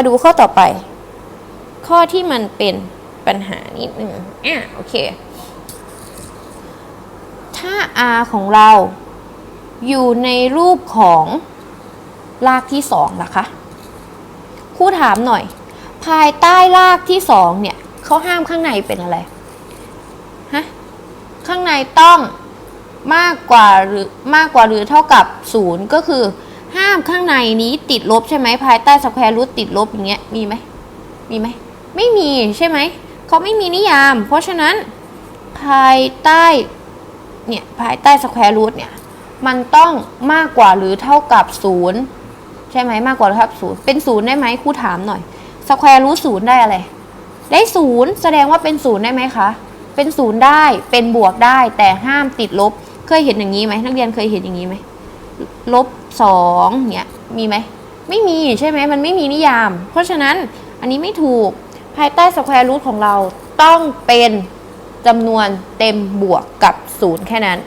มาดูข้อต่อไป ข้อที่มันเป็นปัญหานิดนึงอะโอเค ถ้า r ของเราอยู่ในรูปของรากที่สองล่ะคะครูถามหน่อย ภายใต้รากที่สองเนี่ยเขาห้ามข้างในเป็นอะไรฮะข้างในต้องมากกว่าหรือมากกว่าหรือเท่ากับศูนย์ก็คือ ห้ามข้างในนี้ติดลบใช่ไหมภายใต้สแควร์รูทติดลบอย่างเงี้ยมีไหมมีไหมไม่มีใช่ไหมเขาไม่มีนิยาม เพราะฉะนั้นภายใต้เนี่ยภายใต้สแควร์รูทเนี่ยมันต้องมากกว่าหรือเท่ากับศูนย์ใช่ไหมมากกว่าหรือเท่ากับศูนย์เป็นศูนย์ได้ไหมครูถามหน่อยสแควร์รูทศูนย์ได้อะไรได้ศูนย์แสดงว่าเป็นศูนย์ได้ไหมคะเป็นศูนย์ได้เป็นบวกได้แต่ห้ามติดลบเคยเห็นอย่างนี้ไหมนักเรียนเคยเห็นอย่างนี้ไหม ลบสองเนี่ยมีไหมไม่มีใช่ไหมมันไม่มีนิยาม เพราะฉะนั้นอันนี้ไม่ถูกภายใต้สแควร์รูทของเราต้องเป็นจำนวนเต็มบวกกับศูนย์แค่นั้น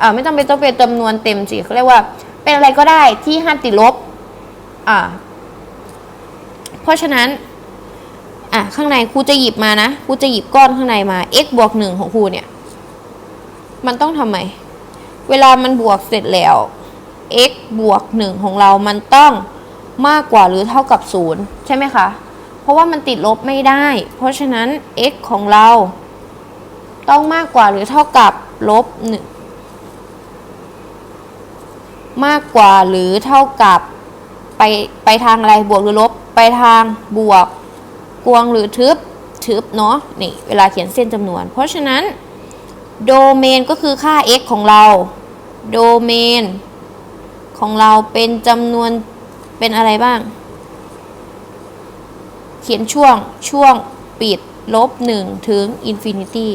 อ่าไม่ต้องเป็นต้องเป็นจำนวนเต็มสิเขาเรียกว่า เป็นอะไรก็ได้ที่ห้ามติดลบอ่าเพราะฉะนั้นอะข้างในครูจะหยิบมานะครูจะหยิบก้อนข้างในมา x บวกหนึ่งของครูเนี่ย มันต้องทำไม เวลามันบวกเสร็จแล้ว x บวกหนึ่งของเรามันต้องมากกว่าหรือเท่ากับศูนย์ใช่ไหมคะ เพราะว่ามันติดลบไม่ได้ เพราะฉะนั้น x ของเรา ต้องมากกว่าหรือเท่ากับลบหนึ่งมากกว่าหรือเท่ากับไปไปทางอะไรบวกหรือลบ ไปทางบวกกวงหรือทึบทึบเนาะนี่เวลาเขียนเส้นจำนวน เพราะฉะนั้น โดเมนก็คือค่า x ของเรา โดเมน ของเราเป็นจำนวนเป็นอะไรบ้าง เขียนช่วงช่วงปิดลบ1ถึงอินฟินิตี้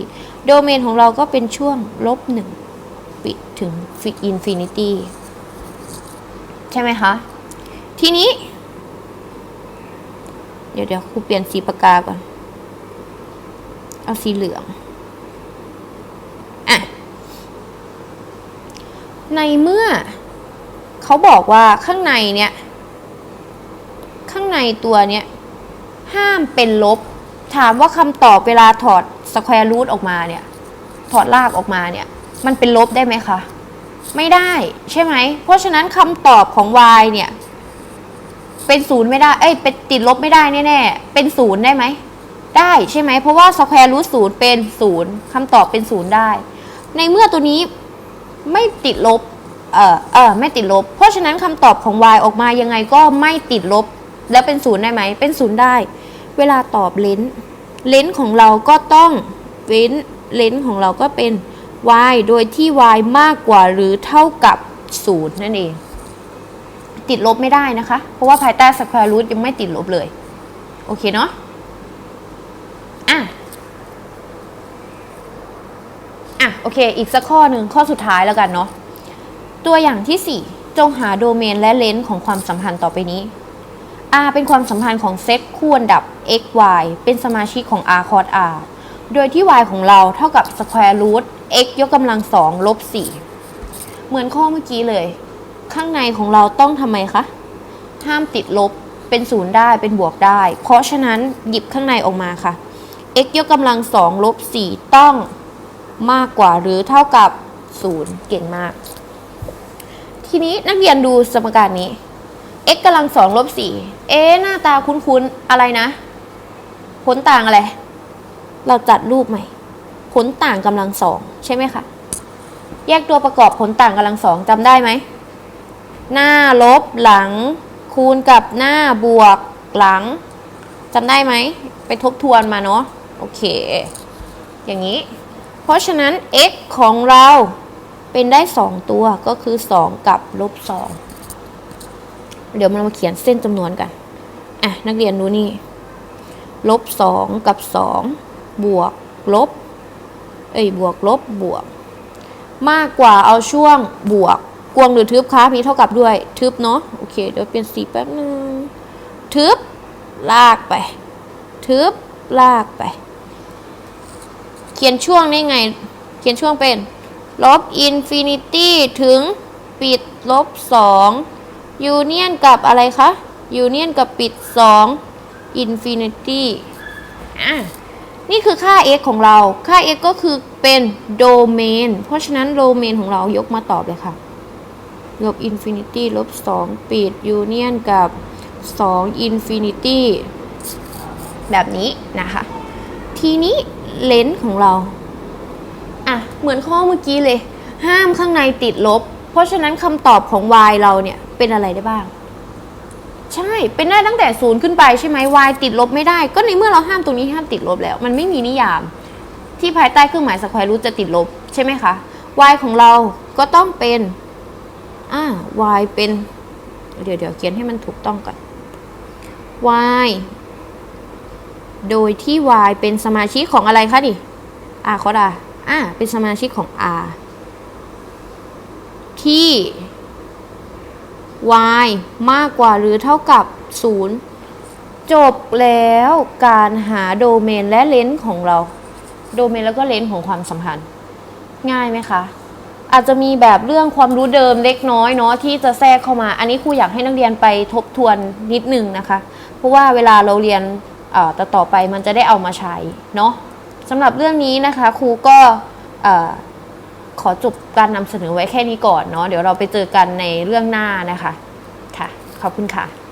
โดเมนของเราก็เป็นช่วงลบ1ปิดถึงอินฟินิตี้ใช่ไหมคะ ทีนี้ เดี๋ยวเดี๋ยวครูเปลี่ยนสีปากกาก่อน เอาสีเหลือง อะ ในเมื่อ เขาบอกว่าข้างในเนี่ย ข้างในตัวเนี่ยห้ามเป็นลบ ถามว่าคำตอบเวลาถอดสแควร์รูทออกมาเนี่ย ถอดรากออกมาเนี่ย มันเป็นลบได้ไหมคะ ไม่ได้ใช่ไหม เพราะฉะนั้นคำตอบของ y เนี่ย เป็นศูนย์ไม่ได้ เอ้ย เป็นติดลบไม่ได้แน่ๆ เป็นศูนย์ได้ไหม ได้ใช่ไหม เพราะว่าสแควร์รูทศูนย์เป็นศูนย์คำตอบเป็นศูนย์ได้ ในเมื่อตัวนี้ ไม่ติดลบ เออเออไม่ติดลบ เพราะฉะนั้นคำตอบของ y ออกมายังไงก็ไม่ติดลบ แล้วเป็นศูนย์ได้ไหม เป็นศูนย์ได้ เวลาตอบเลนส์เลนส์ของเราก็ต้องเว้นเลนส์ของเราก็เป็น y โดยที่ y มากกว่าหรือเท่ากับศูนย์นั่นเอง ติดลบไม่ได้นะคะ เพราะว่าภายใต้สแควร์รูทยังไม่ติดลบเลย โอเคเนาะ อะ อะโอเค อีกสักข้อหนึ่งข้อสุดท้ายแล้วกันเนาะตัวอย่างที่ 4 จงหาโดเมนและเลนส์ของความสัมพันธ์ต่อไปนี้ R เป็นความสัมพันธ์ของเซตคู่อันดับ x y เป็นสมาชิกของ R cos R โดยที่ y ของเราเท่ากับสแควร์รูท x ยกกำลังสองลบ4เหมือนข้อเมื่อกี้เลย ข้างในของเราต้องทำไมคะ ห้ามติดลบเป็นศูนย์ได้เป็นบวกได้ เพราะฉะนั้นหยิบข้างในออกมาค่ะ x ยกกำลังสองลบ4ต้อง มากกว่าหรือเท่ากับ 0 เก่งมาก ทีนี้นักเรียนดูสมการนี้ x กำลังสองลบสี่เอ๊ะหน้าตาคุ้นๆ อะไรนะ ผลต่างอะไร เราจัดรูปใหม่ ผลต่างกำลังสองใช่ไหมคะ แยกตัวประกอบผลต่างกำลังสองจำได้ไหม หน้าลบหลัง คูณกับหน้าบวกหลังจำได้ไหม ไปทบทวนมาเนาะ โอเค อย่างนี้ เพราะฉะนั้น x ของเราเป็นได้ 2 ตัวก็คือ 2 กับลบ2เดี๋ยวเรามาเขียนเส้นจำนวนกัน อะ นักเรียนดูนี่ ลบ 2 กับ 2 บวกลบ เอ้ย บวกลบบวก มากกว่าเอาช่วงบวกกวงหรือทึบคะมีเท่ากับด้วย ทึบเนาะโอเค เดี๋ยวเปลี่ยนสีแป๊บนึง ทึบ ลากไป ทึบ ลากไป เขียนช่วงได้ไง เขียนช่วงเป็น ลบอินฟินิตี้ถึงปิดลบ2ยูเนียนกับอะไรคะ union กับปิด2 infinity อะนี่คือค่า x ของเรา ค่า x ก็คือเป็นโดเมน เพราะฉะนั้นโดเมนของเรายกมาตอบเลยค่ะ ลบ infinity ลบ2ปิด union กับ2 infinity แบบนี้นะคะ ทีนี้ เลนส์ของเรา อะ เหมือนข้อเมื่อกี้เลย ห้ามข้างในติดลบ เพราะฉะนั้นคำตอบของ y เราเนี่ยเป็นอะไรได้บ้าง ใช่ เป็นได้ตั้งแต่ศูนย์ขึ้นไปใช่ไหม y ติดลบไม่ได้ ก็ในเมื่อเราห้ามตรงนี้ห้ามติดลบแล้ว มันไม่มีนิยาม ที่ภายใต้เครื่องหมายสแควร์รูทจะติดลบใช่ไหมคะ y ของเราก็ต้องเป็นอ่า y เป็น เดี๋ยวเดี๋ยวเขียนให้มันถูกต้องก่อน y โดยที่ y เป็นสมาชิกของอะไรคะดิ r คอดาอ่าเป็นสมาชิกของ r ที่ y มากกว่าหรือเท่ากับ 0 จบแล้วการหาโดเมนและเลนส์ของเรา โดเมนแล้วก็เลนส์ของความสัมพันธ์ ง่ายไหมคะ อาจจะมีแบบเรื่องความรู้เดิมเล็กน้อยเนาะที่จะแทรกเข้ามา อันนี้ครูอยากให้นักเรียนไปทบทวนนิดนึงนะคะ เพราะว่าเวลาเราเรียน แต่ต่อไปมันจะได้เอามาใช้เนาะสำหรับเรื่องนี้นะคะครูก็ขอจบการนำเสนอไว้แค่นี้ก่อนเนาะเดี๋ยวเราไปเจอกันในเรื่องหน้านะคะค่ะขอบคุณค่ะ